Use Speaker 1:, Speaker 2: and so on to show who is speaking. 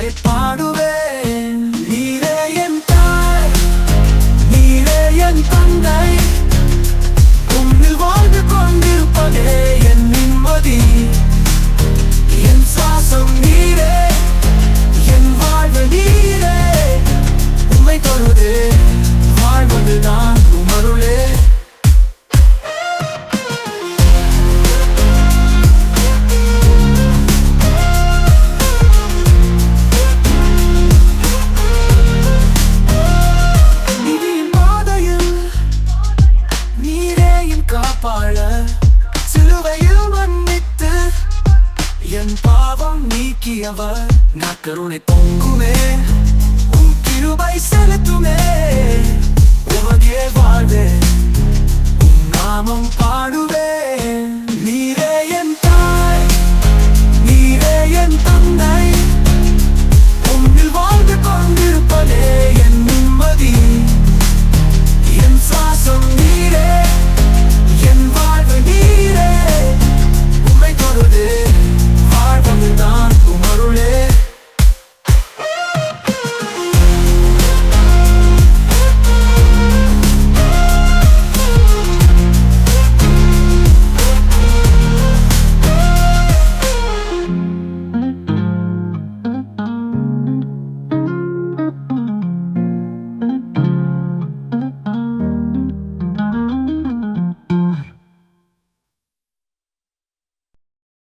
Speaker 1: പാടിപ്പാടു பாவம் நீக்கியவர். நக்கருணை பொங்குமே